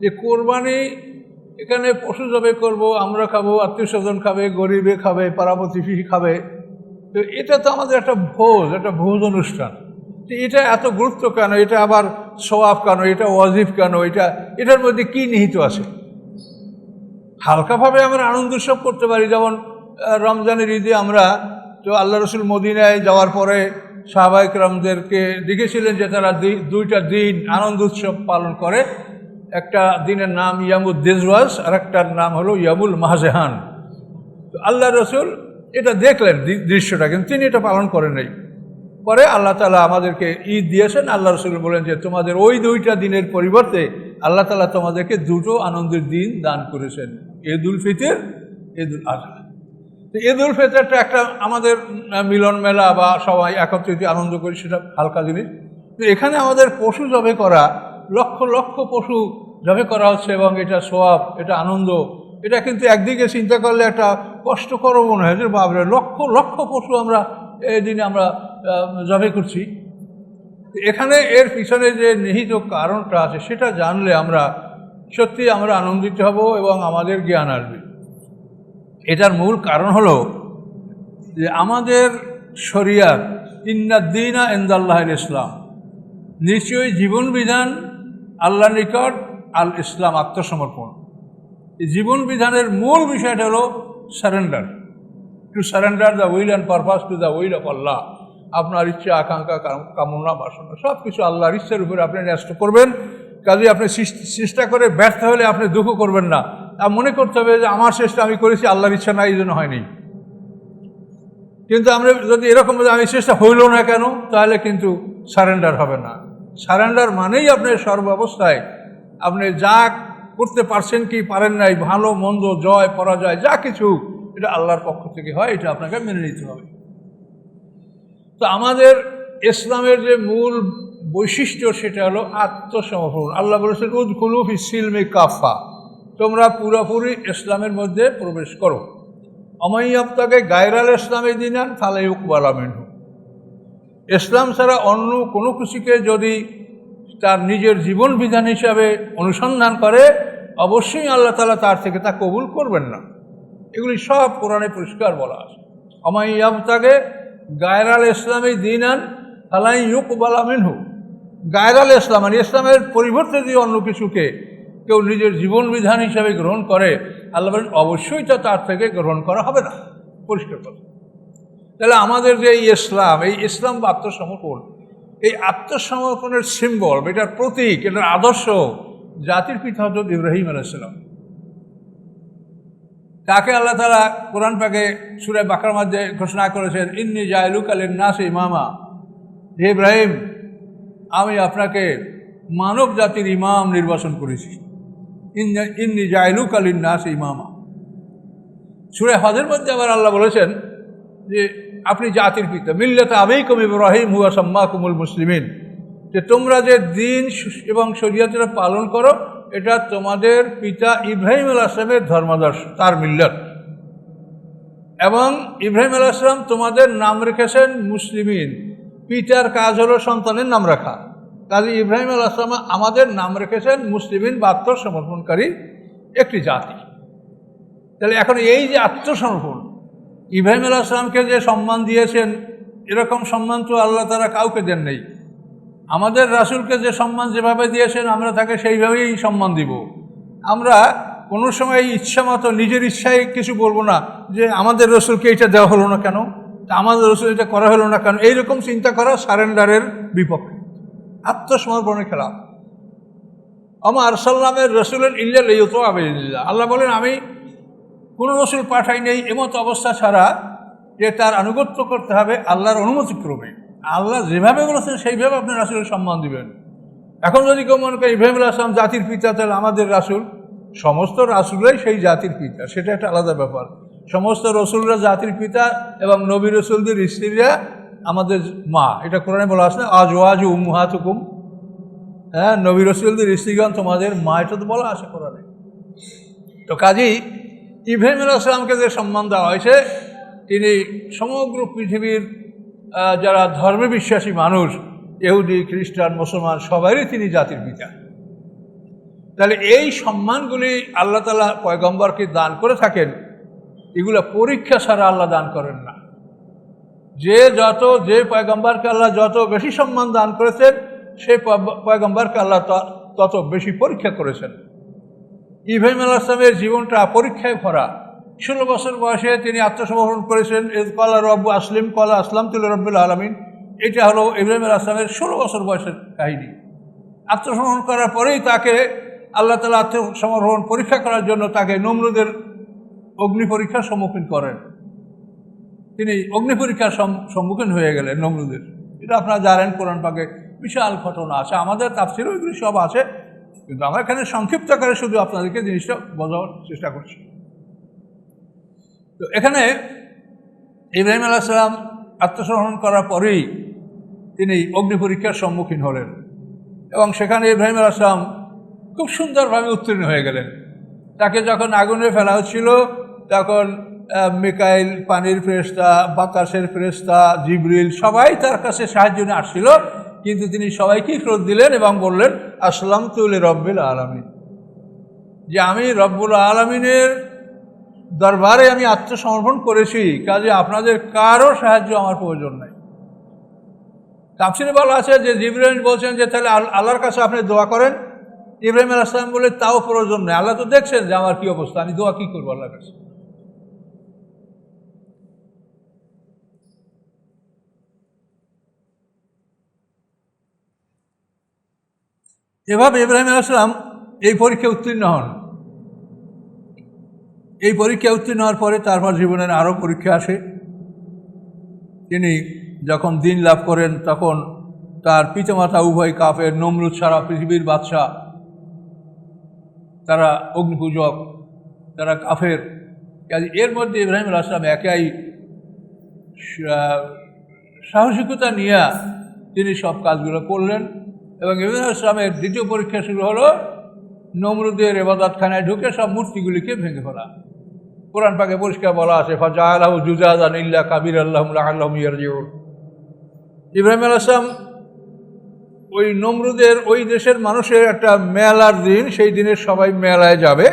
যে কোরবানি এখানে পশু জবে করব, আমরা খাব, আত্মীয় স্বজন খাবে, গরিবে খাবে পাড়া খাবে। তো এটা তো আমাদের একটা ভোজ একটা ভোজ অনুষ্ঠান। তো এটা এত গুরুত্ব কেন? এটা আবার সোয়াব কেন? এটা ওয়াজিব কেন? এটা, এটার মধ্যে কি নিহিত আছে? হালকাভাবে আমরা আনন্দ উৎসব করতে পারি, যেমন রমজানের ঈদে আমরা, তো আল্লাহ রসুল মদিনায় যাওয়ার পরে সাহবাহিক রামদেরকে দেখেছিলেন যে তারা দুইটা দিন আনন্দ উৎসব পালন করে। একটা দিনের নাম ইয়ামুদ দেজওয়াজ আর একটার নাম হলো ইয়ামুল মাহজেহান। তো আল্লাহ রসুল এটা দেখলেন দৃশ্যটা, কিন্তু তিনি এটা পালন করেন নাই। পরে আল্লাহ তালা আমাদেরকে ঈদ দিয়েছেন, আল্লাহ রসুল বলেন যে তোমাদের ওই দুইটা দিনের পরিবর্তে আল্লাহ তালা তোমাদেরকে দুটো আনন্দের দিন দান করেছেন ঈদ উল ফিতর ঈদ উল আজহা। তো ঈদ উল ফিতরটা একটা আমাদের মিলন মেলা বা সবাই একত্রিত আনন্দ করি, সেটা হালকা জিনিস। তো এখানে আমাদের পশু জবে করা লক্ষ লক্ষ পশু জবে করা হচ্ছে এবং এটা সোয়াব, এটা আনন্দ। এটা কিন্তু একদিকে চিন্তা করলে একটা কষ্টকর মনে হয়। যে বাবরে লক্ষ লক্ষ পশু আমরা এই দিনে আমরা জবে করছি। এখানে এর পিছনে যে নিহিত কারণটা আছে, সেটা জানলে আমরা সত্যি আমরা আনন্দিত হব এবং আমাদের জ্ঞান আসবে। এটার মূল কারণ হলো যে আমাদের শরিয়ার ইন্নাদ্দিনা এন্দাল্লাহ ইসলাম নিশ্চয়ই জীবন বিধান আল্লাহ নিকট আল ইসলাম আত্মসমর্পণ জীবন বিধানের মূল বিষয়টা হলো surrender to surrender the will and purpose to the will of Allah আপনার ইচ্ছা, আকাঙ্ক্ষা কামনা, বাসনা সব কিছু আল্লাহর ইচ্ছার উপরে আপনি ন্যস্ত করবেন। কাজে আপনি চেষ্টা- চেষ্টা করে ব্যর্থ হলে আপনি দুঃখ করবেন না। তা মনে করতে হবে যে আমার চেষ্টা আমি করেছি, আল্লাহর ইচ্ছা না এই জন্য হয়নি। কিন্তু আমরা যদি এরকম আমি চেষ্টা হইল না কেন, তাহলে কিন্তু সারেন্ডার হবে না। সারেন্ডার মানেই আপনার সর্বাবস্থায়। আপনি যা করতে পারছেন কি পারেন নাই, ভালো, মন্দ, জয়, পরাজয়, যা কিছু, এটা আল্লাহর পক্ষ থেকে হয়, এটা আপনাকে মেনে নিতে হবে। তো আমাদের ইসলামের যে মূল বৈশিষ্ট্য, সেটা হলো আত্মসমর্পণ। আল্লাহ বলেছেন উদ কুলুফ ইসিলমে কাফা তোমরা পুরোপুরি ইসলামের মধ্যে প্রবেশ করো। অমাইয়াবতাকে গায়রাল ইসলামে দিনান উকবালা মেনু ইসলাম ছাড়া অন্য কোনো কিছুকে যদি তার নিজের জীবন বিধান হিসাবে অনুসন্ধান করে, অবশ্যই আল্লাহ তালা তার থেকে তা কবুল করবেন না। এগুলি সব কোরআনে পরিষ্কার বলা আছে। অমাইয়াবতাকে গায়রাল ইসলামী দিনান তালাই ইউকবালা মিনহু। গায়রাল ইসলাম মানে ইসলামের পরিবর্তে যদি অন্য কিছুকে কেউ নিজের জীবন বিধান হিসাবে গ্রহণ করে, আল্লাহ অবশ্যই তা তার থেকে গ্রহণ করা হবে না। পরিষ্কার কথা। তাহলে আমাদের যে এই ইসলাম এই ইসলাম বা আত্মসমর্পণ, এই আত্মসমর্পণের সিম্বল এটার প্রতীক, এটার আদর্শ জাতির পিতা হজরত ইব্রাহিম আলাইসালাম তাকে আল্লাহ তালা কোরআন পাকে সুরে বাকার মধ্যে ঘোষণা করেছেন, ইন্নি জায়লুক আলীর নাস ইমামা। হে ইব্রাহিম, আমি আপনাকে মানব জাতির ইমাম নির্বাচন করেছি। ইন্নি- জায়লুক আলীর নাস ইমামা। সুরে হজের মধ্যে আবার আল্লাহ বলেছেন যে আপনি জাতির পিতা। মিল্লাতে আবেইকুম ইব্রাহিম, হুয়া সাম্মা কুমুল মুসলিমিন। যে তোমরা যে দিন এবং শরীয়তের পালন করো, এটা তোমাদের পিতা ইব্রাহিম আল আসলামের ধর্মাদর্শ, তার মিল্লত। এবং ইব্রাহিম আল আসলাম তোমাদের নাম রেখেছেন মুসলিমিন। পিতার কাজ হলো সন্তানের নাম রাখা। কাজে ইব্রাহিম আল আসলাম আমাদের নাম রেখেছেন মুসলিমিন বা আত্মসমর্পণকারী একটি জাতি। তাহলে এখন এই যে আত্মসমর্পণ ইব্রাহিম আলাহ আসলামকে যে সম্মান দিয়েছেন, এরকম সম্মান তো আল্লাহ তারা কাউকে দেন নেই। আমাদের রাসূলকে যে সম্মান যেভাবে দিয়েছেন, আমরা তাকে সেইভাবেই সম্মান দিব। আমরা কোনো সময় ইচ্ছা মতো, নিজের ইচ্ছায় কিছু বলব না যে আমাদের রসুলকে এটা দেওয়া হলো না কেন, তা আমাদের রসুল এটা করা হলো না কেন, এইরকম চিন্তা করা সারেন্ডারের বিপক্ষে। আত্মসমর্পণের খেলা। আমার আরসাল্লামের রসুলের ইল্লা ইয়ত আবিল্লাহ আল্লাহ বলেন, আমি কোনো রসুল পাঠাই নেই এমতো অবস্থা ছাড়া যে তার আনুগত্য করতে হবে আল্লাহর অনুমতি ক্রমে। আল্লাহ যেভাবে বলেছেন, সেইভাবে আপনি রাসুলের সম্মান দিবেন। এখন যদি কেউ মনে করে ইব্রাহিম আসলাম জাতির পিতা, তাহলে আমাদের রাসুল, সমস্ত রাসুলরাই সেই জাতির পিতা, সেটা একটা আলাদা ব্যাপার। সমস্ত রসুলরা জাতির পিতা এবং নবী রসুলদের স্ত্রীরা আমাদের মা। এটা কোরআনে বলা আছে আজ ওয়াজ উম্মাহাতুকুম। হ্যাঁ নবী রসুলদের স্ত্রীগণ তোমাদের মা, এটা তো বলা আছে কোরআনে। তো কাজেই ইব্রাহিম আসলামকে যে সম্মান দেওয়া হয়েছে, তিনি সমগ্র পৃথিবীর যারা ধর্মে বিশ্বাসী মানুষ, ইহুদি, খ্রিস্টান, মুসলমান সবারই তিনি জাতির পিতা। তাহলে এই সম্মানগুলি আল্লাহ তালা পয়গম্বরকে দান করে থাকেন, এগুলো পরীক্ষা ছাড়া আল্লাহ দান করেন না। যে যত, যে পয়গম্বরকে আল্লাহ যত বেশি সম্মান দান করেছেন, সেই পয়গম্বরকে আল্লাহ তত বেশি পরীক্ষা করেছেন। ইব্রাহিম আল্লাহ ইসলামের জীবনটা পরীক্ষায় ভরা। ষোলো বছর বয়সে তিনি আত্মসমর্পণ করেছেন কলা রব্বু আসলিম কলা আসলাম তুল রব্বুল আলমিন। এটা হলো ইব্রাহিম আল আসলামের ষোলো বছর বয়সের কাহিনী। আত্মসমর্পণ করার পরেই তাকে আল্লাহ তালা আত্মসমর্পণ পরীক্ষা করার জন্য তাকে নমরুদের অগ্নি পরীক্ষার সম্মুখীন করেন। তিনি অগ্নি পরীক্ষার সম্মুখীন হয়ে গেলেন নমরুদের। এটা আপনারা জানেন, কোরআন পাকে বিশাল ঘটনা আছে। আমাদের তাফসিরও এগুলি সব আছে। কিন্তু আমরা এখানে সংক্ষিপ্ত আকারে শুধু আপনাদেরকে জিনিসটা বোঝানোর চেষ্টা করছি। তো এখানে ইব্রাহিম আলাহ সালাম আত্মসমর্পণ করার পরেই তিনি অগ্নি পরীক্ষার সম্মুখীন হলেন এবং সেখানে ইব্রাহিম আলাহ সালাম খুব সুন্দরভাবে উত্তীর্ণ হয়ে গেলেন। তাকে যখন আগুনে ফেলা হচ্ছিল, তখন মিকাইল পানির ফেরেস্তা বাতাসের ফেরেস্তা জিবরিল সবাই তার কাছে সাহায্য নিয়ে আসছিল, কিন্তু তিনি সবাইকেই ফেরত দিলেন এবং বললেন আসলাম তুল রব্বুল আলমিন। যে আমি রব্বুল আলমিনের দরবারে আমি আত্মসমর্পণ করেছি, কাজে আপনাদের কারও সাহায্য আমার প্রয়োজন নাই। তাপসিনে বলা আছে যে জিব্রাহিম বলছেন যে, তাহলে আল্লাহর কাছে আপনি দোয়া করেন। ইব্রাহিম আলাইসলাম বলে, তাও প্রয়োজন নেই। আল্লাহ তো দেখছেন যে আমার কি অবস্থা, আমি দোয়া কী করব আল্লাহর কাছে? এভাবে ইব্রাহিম আলাইসলাম এই পরীক্ষা উত্তীর্ণ হন, এই পরীক্ষা উত্তীর্ণ হওয়ার পরে তারপর জীবনের আরও পরীক্ষা আসে। তিনি যখন দিন লাভ করেন, তখন তার পিতামাতা উভয় কাফের, নমরুদ ছাড়া পৃথিবীর বাদশাহ, তারা অগ্নিপূজক, তারা কাফের। এর মধ্যে ইব্রাহিম আসলাম একাই সাহসিকতা নিয়ে তিনি সব কাজগুলো করলেন। এবং ইব্রাহিম আসলামের দ্বিতীয় পরীক্ষা শুরু হলো, নমরুদের এবাদতখানায় ঢুকে সব মূর্তিগুলিকে ভেঙে ফেলা। কোরআন পাকে পরিষ্কার বলা আছে ফজা আল্লাহ জুজাদান ইল্লা কাবির আল্লাহ আল্লাহ ইয়ারজিউর ইব্রাহিম আলাম ওই নমরুদের ওই দেশের মানুষের একটা মেলার দিন, সেই দিনের সবাই মেলায় যাবে।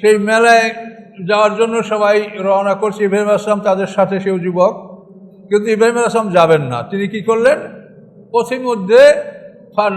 সেই মেলায় যাওয়ার জন্য সবাই রওনা করছে। ইব্রাহিম আসলাম তাদের সাথে, সেও যুবক। কিন্তু ইব্রাহিম আসলাম যাবেন না। তিনি কি করলেন? পথিমধ্যে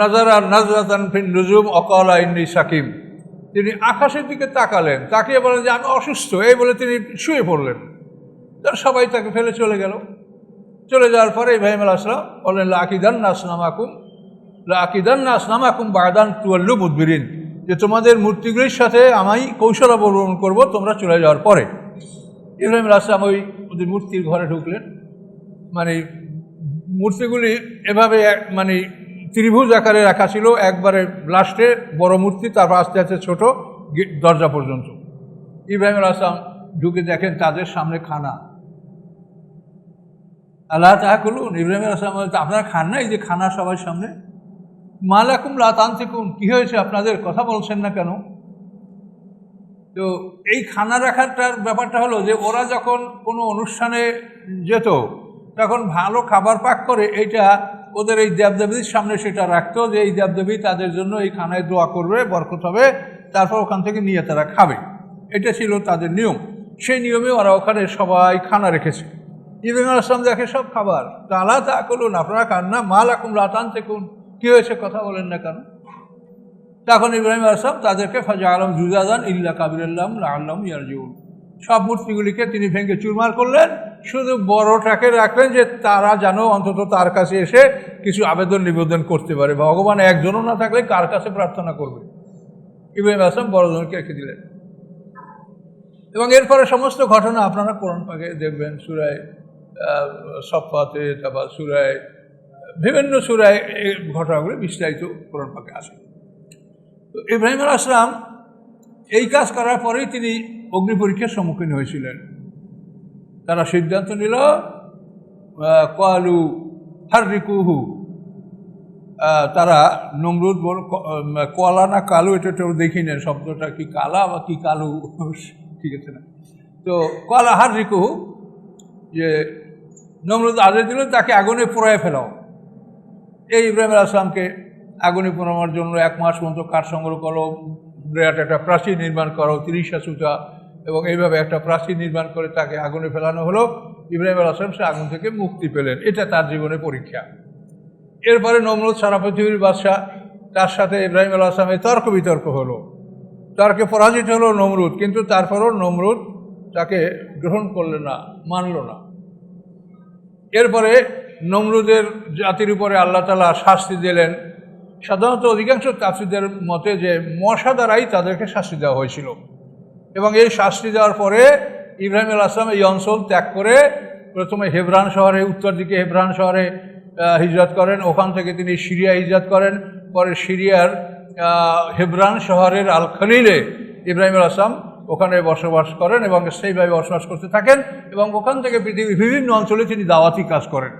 নাজার আর নাজরাতান ফিন নজুম অকলা ইন্নি সাকিম। তিনি আকাশের দিকে তাকালেন, তাকিয়ে বলেন যে আমি অসুস্থ, এই বলে তিনি শুয়ে পড়লেন। তার সবাই তাকে ফেলে চলে গেল। চলে যাওয়ার পরে ইব্রাহিম আল আসলাম বললেন আকিদান নাসনামাকুম আকিদান নাসনামাকুম বাদান টুয়াল্লু মুদবিরিন যে তোমাদের মূর্তিগুলির সাথে আমি কৌশল অবলম্বন করব, তোমরা চলে যাওয়ার পরে। ইব্রাহিম আল আসলাম ওই ওদের মূর্তির ঘরে ঢুকলেন। মানে মূর্তিগুলি এভাবে মানে ত্রিভুজ আকারে রাখা ছিল, একবারে লাস্টে বড় মূর্তি, তারপর আস্তে আস্তে ছোট দরজা পর্যন্ত। ইব্রাহিম আসলাম ঢুকে দেখেন তাদের সামনে খানা। আল্লাহ তাহা করুন ইব্রাহিম আসলাম আপনারা খান না এই যে খানা সবার সামনে? মালাকুম লাতান্তিকুম কী হয়েছে? আপনাদের কথা বলছেন না কেন? তো এই খানা রাখারটার ব্যাপারটা হলো যে, ওরা যখন কোনো অনুষ্ঠানে যেত তখন ভালো খাবার পাক করে এইটা ওদের এই দেবদেবীর সামনে সেটা রাখতো যে এই দেবদেবী তাদের জন্য এই খানায় দোয়া করবে, বরকত হবে, তারপর ওখান থেকে নিয়ে তারা খাবে। এটা ছিল তাদের নিয়ম। সেই নিয়মে ওরা ওখানে সবাই খানা রেখেছে। ইব্রাহিম আসলাম দেখে, সব খাবার। তালা তা করুন আপনারা খান না মাল এখন রাতান দেখুন কী হয়েছে কথা বলেন না কেন? তখন ইব্রাহিম আসলাম তাদেরকে ফাজা আলম জুজাদান ইল্লা কাবির আল্লাহ আল্লাহ ইয়ারজিউন। সব মূর্তিগুলিকে তিনি ভেঙে চুরমার করলেন। শুধু বড়টাকে রাখলেন যে তারা যেন অন্তত তার কাছে এসে কিছু আবেদন নিবেদন করতে পারে। ভগবান একজনও না থাকলে কার কাছে প্রার্থনা করবে? ইব্রাহিম আসলাম বড়জনকে রেখে দিলেন। এবং এরপরে সমস্ত ঘটনা আপনারা কোরআন পাকে দেখবেন, সুরায় সফাতে তারপর সুরায়, বিভিন্ন সুরায় এই ঘটনাগুলি বিস্তারিত কোরআন পাকে আসে। তো ইব্রাহিম আসলাম এই কাজ করার পরেই তিনি অগ্নি পরীক্ষার সম্মুখীন হয়েছিলেন। তারা সিদ্ধান্ত নিল কালু হারিকুহু তারা নমরুদ বল কলা না কালু, এটা তো দেখি না শব্দটা কি কালা বা কি কালু? ঠিক আছে না। তো কলা হার রিকুহু যে নমরুদ আদেশ দিল, তাকে আগুনে পোড়ায় ফেলাও এই ইব্রাহিম আসলামকে আগুনে পোড়ানোর জন্য এক মাস পর্যন্ত কাঠ সংগ্রহ করো, বিরাট একটা প্রাচীর নির্মাণ করো তিরিশ সুতা এবং এইভাবে একটা প্রাচীর নির্মাণ করে তাকে আগুনে ফেলানো হলো। ইব্রাহিম আল আসলাম সে আগুন থেকে মুক্তি পেলেন। এটা তার জীবনের পরীক্ষা। এরপরে নমরুদ সারা পৃথিবীর বাদশাহ তার সাথে ইব্রাহিম আল আসলামের তর্ক বিতর্ক হলো। তর্কে পরাজিত হলো নমরুদ, কিন্তু তারপরও নমরুদ তাকে গ্রহণ করলেন না, মানল না। এরপরে নমরুদের জাতির উপরে আল্লাহ তালা শাস্তি দিলেন। সাধারণত অধিকাংশ তাফসিদের মতে যে মশা দ্বারাই তাদেরকে শাস্তি দেওয়া হয়েছিল। এবং এই শাস্তি দেওয়ার পরে ইব্রাহিম আল আসলাম এই অঞ্চল ত্যাগ করে প্রথমে হেবরান শহরে, উত্তর দিকে হেবরান শহরে হিজরত করেন। ওখান থেকে তিনি সিরিয়া হিজরত করেন। পরে সিরিয়ার হেবরান শহরের আল খলিলে ইব্রাহিম আল আসলাম ওখানে বসবাস করেন এবং সেইভাবে বসবাস করতে থাকেন এবং ওখান থেকে পৃথিবীর বিভিন্ন অঞ্চলে তিনি দাওয়াতি কাজ করেন।